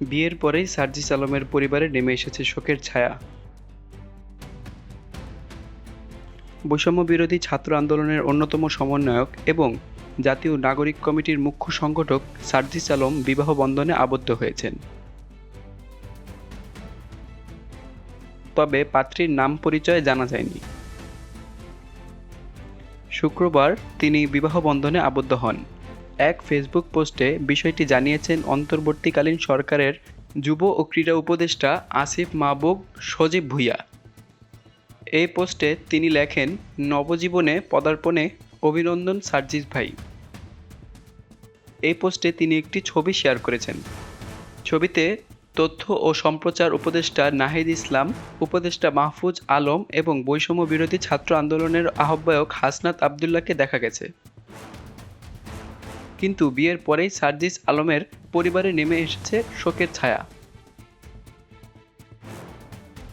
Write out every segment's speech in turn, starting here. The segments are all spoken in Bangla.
বিয়ের পরেই সার্জিস আলমের পরিবারে নেমে এসেছে শোকের ছায়া। বৈষম্য বিরোধী ছাত্র আন্দোলনের অন্যতম সমন্বয়ক এবং জাতীয় নাগরিক কমিটির মুখ্য সংগঠক সার্জিস আলম বিবাহ বন্ধনে আবদ্ধ হয়েছেন। তবে পাত্রীর নাম পরিচয় জানা যায়নি। শুক্রবার তিনি বিবাহ বন্ধনে আবদ্ধ হন। এক ফেসবুক পোস্টে বিষয়টি জানিয়েছেন অন্তর্বর্তীকালীন সরকারের যুব ও ক্রীড়া উপদেষ্টা আসিফ মাহবুব সজীব ভুইয়া। এই পোস্টে তিনি লেখেন, নবজীবনে পদার্পণে অভিনন্দন সার্জিস ভাই। এই পোস্টে তিনি একটি ছবি শেয়ার করেছেন। ছবিতে তথ্য ও সম্প্রচার উপদেষ্টা নাহিদ ইসলাম, উপদেষ্টা মাহফুজ আলম এবং বৈষম্য বিরোধী ছাত্র আন্দোলনের আহ্বায়ক হাসনাত আবদুল্লাহকে দেখা গেছে। কিন্তু বিয়ের পরেই সার্জিস আলমের পরিবারে নেমে এসেছে শোকের ছায়া।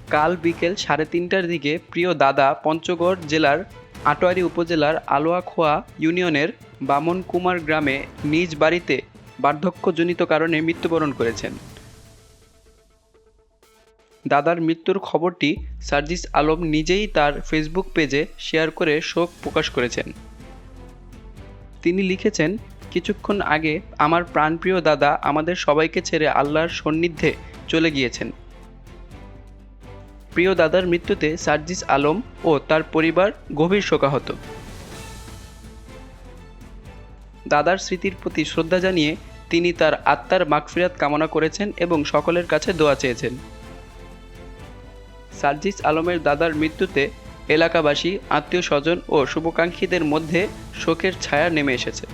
কাল বিকেল সাড়ে তিনটার দিকে প্রিয় দাদা পঞ্চগড় জেলার আটোয়ারি উপজেলার আলোয়াখোয়া ইউনিয়নের বামন কুমার গ্রামে নিজ বাড়িতে বার্ধক্যজনিত কারণে মৃত্যুবরণ করেছেন। দাদার মৃত্যুর খবরটি সার্জিস আলম নিজেই তার ফেসবুক পেজে শেয়ার করে শোক প্রকাশ করেছেন। তিনি লিখেছেন কিছুক্ষণ আগে আমার প্রাণপ্রিয় দাদা আমাদের সবাইকে ছেড়ে আল্লাহর সান্নিধ্যে চলে গিয়েছেন। প্রিয় দাদার মৃত্যুতে সার্জিস আলম ও তার পরিবার গভীর শোকাহত। দাদার স্মৃতির প্রতি শ্রদ্ধা জানিয়ে তিনি তার আত্মার মাগফিরাত কামনা করেছেন এবং সকলের কাছে দোয়া চেয়েছেন। সার্জিস আলমের দাদার মৃত্যুতে এলাকাবাসী, আত্মীয় স্বজন ও শুভাকাঙ্ক্ষীদের মধ্যে শোকের ছায়া নেমে এসেছে।